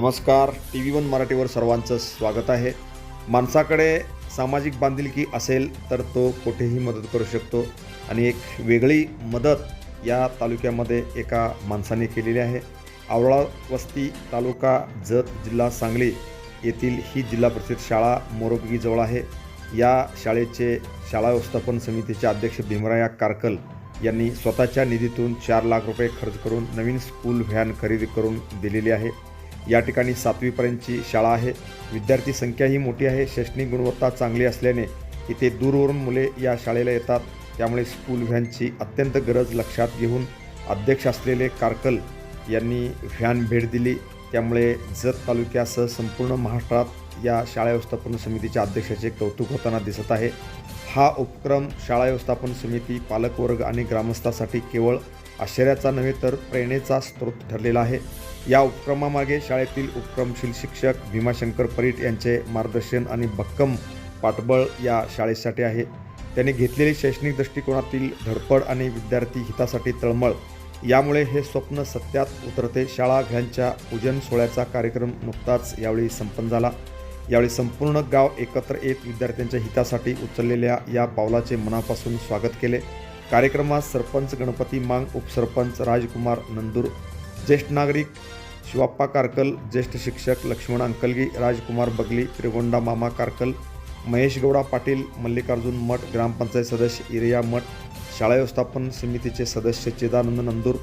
नमस्कार T V one मराठीवर सर्वांचं स्वागत आहे. माणसाकडे सामाजिक बांधिलकी असेल तर तो कुठेही मदत करू शकतो आणि एक वेगळी मदत या तालुक्यामध्ये एका माणसाने केलेली आहे. आवळा वस्ती तालुका जत जिल्हा सांगली येथील ही जिल्हा परिषद शाळा मोरोपगीजवळ आहे. या शाळेचे शाळा व्यवस्थापन समितीचे अध्यक्ष भीमराया कारकल यांनी स्वतःच्या निधीतून चार लाख रुपये खर्च करून नवीन स्कूल व्हॅन खरेदी करून दिलेली आहे. या ठिकाणी सातवीपर्यंतची शाळा आहे. विद्यार्थी संख्याही मोठी आहे. शैक्षणिक गुणवत्ता चांगली असल्याने इथे दूरवरून मुले या शाळेला येतात. त्यामुळे स्कूल व्हॅनची अत्यंत गरज लक्षात घेऊन अध्यक्ष असलेले कारकल यांनी व्हॅन भेट दिली. त्यामुळे जत तालुक्यासह संपूर्ण महाराष्ट्रात या शाळा व्यवस्थापन समितीच्या अध्यक्षाचे कौतुक होताना दिसत आहे. हा उपक्रम शाळा व्यवस्थापन समिती पालकवर्ग आणि ग्रामस्थासाठी केवळ आश्चर्याचा नव्हे तर प्रेरणेचा स्रोत ठरलेला आहे. या उपक्रमामागे शाळेतील उपक्रमशील शिक्षक भीमाशंकर परीट यांचे मार्गदर्शन आणि भक्कम पाठबळ या शाळेसाठी आहे. त्यांनी घेतलेली शैक्षणिक दृष्टिकोनातील धडपड आणि विद्यार्थी हितासाठी तळमळ यामुळे हे स्वप्न सत्यात उतरते. शाळा घ्यांच्या पूजन सोहळ्याचा कार्यक्रम नुकताच यावेळी संपन्न झाला. यावेळी संपूर्ण गाव एकत्र येत विद्यार्थ्यांच्या हितासाठी उचललेल्या या पावलाचे मनापासून स्वागत केले. कार्यक्रमात सरपंच गणपती मांग उपसरपंच राजकुमार नंदूर ज्येष्ठ नागरिक शिवाप्पा कारकल ज्येष्ठ शिक्षक लक्ष्मण अंकलगी राजकुमार बगली त्रिगोंडा मामा कारकल महेश गौडा पाटील मल्लिकार्जुन मठ ग्रामपंचायत सदस्य इरिया मठ शाळा व्यवस्थापन समितीचे सदस्य चिदानंद नंदूर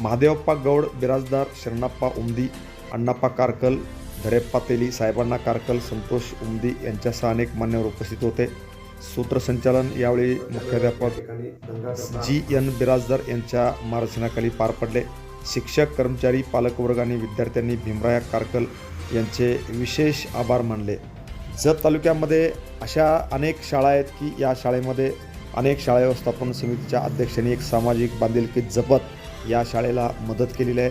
महादेवप्पा गौड बिराजदार शरणप्पा उमदी अण्णाप्पा कारकल धरेप्पा तेली साहेबांना कारकल संतोष उमदी यांच्यासह अनेक मान्यवर उपस्थित होते. सूत्रसंचालन यावेळी मुख्याध्यापक जी. एन. बिराजदार यांच्या मार्गदर्शनाखाली पार पडले. शिक्षक कर्मचारी पालकवर्ग आणि विद्यार्थ्यांनी भीमराया कारकल यांचे विशेष आभार मानले. जत तालुक्यामध्ये अशा अनेक शाळा आहेत की या शाळेमध्ये अनेक शाळा व्यवस्थापन समितीच्या अध्यक्षांनी एक सामाजिक बांधिलकी जपत या शाळेला मदत केलेली आहे.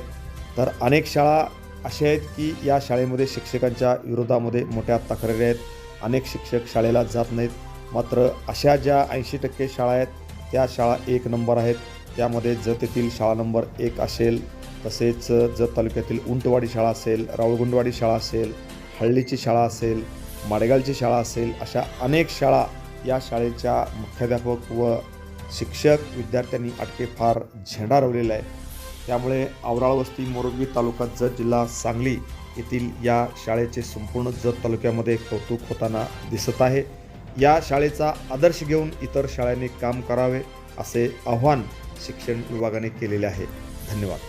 तर अनेक शाळा असे आहेत की या शाळेमध्ये शिक्षकांच्या विरोधामध्ये मोठ्या तक्रारी आहेत. अनेक शिक्षक शाळेला जात नाहीत. मात्र अशा ज्या ऐंशी टक्के शाळा आहेत त्या शाळा एक नंबर आहेत. त्यामध्ये जत येथील शाळा नंबर एक असेल तसेच जत तालुक्यातील उंटवाडी शाळा असेल रावळगुंडवाडी शाळा असेल हळ्ळीची शाळा असेल माडेगालची शाळा असेल अशा अनेक शाळा या शाळेच्या मुख्याध्यापक व शिक्षक विद्यार्थ्यांनी अटके फार झेंडा रवलेला आहे. त्यामुळे आवराळ वस्ती मोरबी तालुका जत जिल्हा सांगली येथील या शाळेचे संपूर्ण जत तालुक्यामध्ये कौतुक होताना दिसत आहे. या शाळेचा आदर्श घेऊन इतर शाळांनी काम करावे असे आव्हान शिक्षण विभागाने केलेले आहे. धन्यवाद.